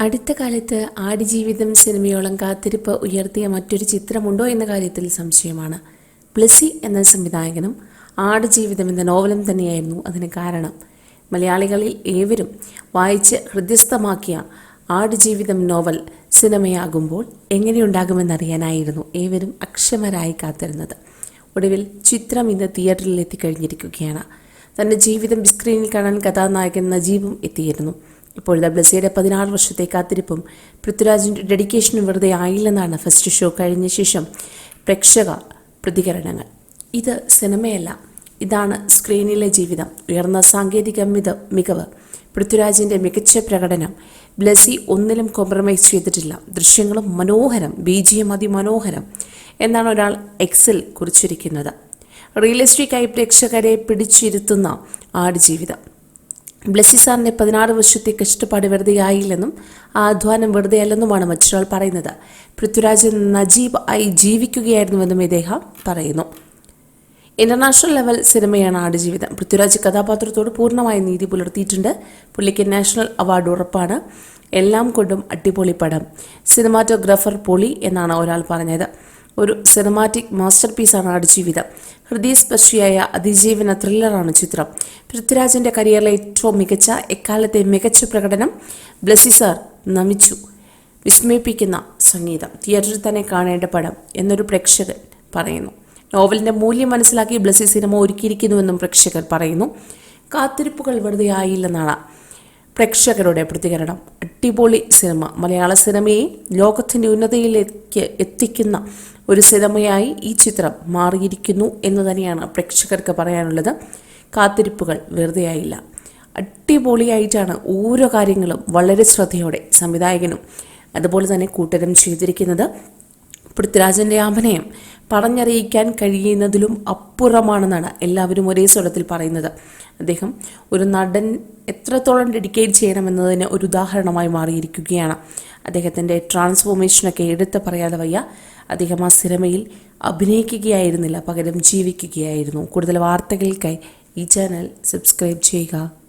അടുത്ത കാലത്ത് ആടുജീവിതം സിനിമയോളം കാത്തിരിപ്പ് ഉയർത്തിയ മറ്റൊരു ചിത്രമുണ്ടോ എന്ന കാര്യത്തിൽ സംശയമാണ്. പ്ലസി എന്ന സംവിധായകനും ആടുജീവിതം എന്ന നോവലും തന്നെയായിരുന്നു അതിന് കാരണം. മലയാളികളിൽ ഏവരും വായിച്ച് ഹൃദ്യസ്ഥമാക്കിയ ആടുജീവിതം നോവൽ സിനിമയാകുമ്പോൾ എങ്ങനെയുണ്ടാകുമെന്നറിയാനായിരുന്നു ഏവരും അക്ഷമരായി കാത്തിരുന്നത്. ഒടുവിൽ ചിത്രം ഇന്ന് തിയേറ്ററിൽ എത്തിക്കഴിഞ്ഞിരിക്കുകയാണ്. തന്റെ ജീവിതം സ്ക്രീനിൽ കാണാൻ കഥാനായകൻ നജീബും എത്തിയിരുന്നു. ഇപ്പോഴത്തെ ബ്ലസിയുടെ പതിനാറ് വർഷത്തെ കാത്തിരിപ്പും പൃഥ്വിരാജിന്റെ ഡെഡിക്കേഷനും വെറുതെ ആയില്ലെന്നാണ് ഫസ്റ്റ് ഷോ കഴിഞ്ഞ ശേഷം പ്രേക്ഷക പ്രതികരണങ്ങൾ. ഇത് സിനിമയല്ല. ഇതാണ് സ്ക്രീനിലെ ജീവിതം. ഉയർന്ന സാങ്കേതിക മിത മികവ്. പൃഥ്വിരാജിന്റെ മികച്ച പ്രകടനം. ബ്ലസി ഒന്നിലും കോംപ്രമൈസ് ചെയ്തിട്ടില്ല. ദൃശ്യങ്ങളും മനോഹരം. ബീജിയും അതിമനോഹരം എന്നാണ് ഒരാൾ എക്സിൽ കുറിച്ചിരിക്കുന്നത്. റിയലിസ്റ്റിക്കായി പ്രേക്ഷകരെ പിടിച്ചിരുത്തുന്ന ആടുജീവിതം ബ്ലസ്സി സാറിന്റെ പതിനാറ് വർഷത്തെ കഷ്ടപ്പാട് വെറുതെ ആയില്ലെന്നും ആ അധ്വാനം വെറുതെ അല്ലെന്നുമാണ് മറ്റൊരാൾ പറയുന്നത്. പൃഥ്വിരാജ് നജീബ് ആയി ജീവിക്കുകയായിരുന്നുവെന്നും ഇദ്ദേഹം പറയുന്നു. ഇന്റർനാഷണൽ ലെവൽ സിനിമയാണ് ആടുജീവിതം. പൃഥ്വിരാജ് കഥാപാത്രത്തോട് പൂർണമായി നീതി പുലർത്തിയിട്ടുണ്ട്. പുള്ളിക്ക് നാഷണൽ അവാർഡ് ഉറപ്പാണ്. എല്ലാം കൊണ്ടും അടിപൊളി പടം. സിനിമാറ്റോഗ്രാഫർ പൊളി എന്നാണ് ഒരാൾ പറഞ്ഞത്. ഒരു സിനിമാറ്റിക് മാസ്റ്റർ പീസാണ് ആടുജീവിതം ഹൃദയസ്പർശിയായ അതിജീവന ത്രില്ലറാണ് ചിത്രം. പൃഥ്വിരാജിന്റെ കരിയറിലെ ഏറ്റവും മികച്ച എക്കാലത്തെ മികച്ച പ്രകടനം ബ്ലസ്സി സാർ നമിച്ചു. വിസ്മയിപ്പിക്കുന്ന സംഗീതം. തിയേറ്ററിൽ തന്നെ കാണേണ്ട പടം എന്നൊരു പ്രേക്ഷകൻ പറയുന്നു. നോവലിന്റെ മൂല്യം മനസ്സിലാക്കി ബ്ലസ്സി സിനിമ ഒരുക്കിയിരിക്കുന്നുവെന്നും പ്രേക്ഷകർ പറയുന്നു. കാത്തിരിപ്പുകൾ വെറുതെ ആയില്ലെന്നാണ് പ്രേക്ഷകരുടെ പ്രതികരണം. അടിപൊളി സിനിമ. മലയാള സിനിമയെ ലോകത്തിന്റെ ഉന്നതിയിലേക്ക് എത്തിക്കുന്ന ഒരു സിനിമയായി ഈ ചിത്രം മാറിയിരിക്കുന്നു എന്ന് തന്നെയാണ് പ്രേക്ഷകർക്ക് പറയാനുള്ളത്. കാത്തിരിപ്പുകൾ വെറുതെയായില്ല. അടിപൊളിയായിട്ടാണ് ഓരോ കാര്യങ്ങളും വളരെ ശ്രദ്ധയോടെ സംവിധായകനും അതുപോലെ തന്നെ കൂട്ടരും ചെയ്തിരിക്കുന്നത്. പൃഥ്വിരാജന്റെ അഭിനയം പറഞ്ഞറിയിക്കാൻ കഴിയുന്നതിലും അപ്പുറമാണെന്നാണ് എല്ലാവരും ഒരേ സ്വരത്തിൽ പറയുന്നത്. അദ്ദേഹം ഒരു നടൻ എത്രത്തോളം ഡെഡിക്കേറ്റ് ചെയ്യണമെന്നതിന് ഒരു ഉദാഹരണമായി മാറിയിരിക്കുകയാണ്. അദ്ദേഹത്തിന്റെ ട്രാൻസ്ഫോർമേഷനൊക്കെ എടുത്ത് പറയാതെ വയ്യ. അദ്ദേഹം ആ സിനിമയിൽ അഭിനയിക്കുകയായിരുന്നില്ല പകരം ജീവിക്കുകയായിരുന്നു. കൂടുതൽ വാർത്തകൾക്കായി ഈ ചാനൽ സബ്സ്ക്രൈബ് ചെയ്യുക.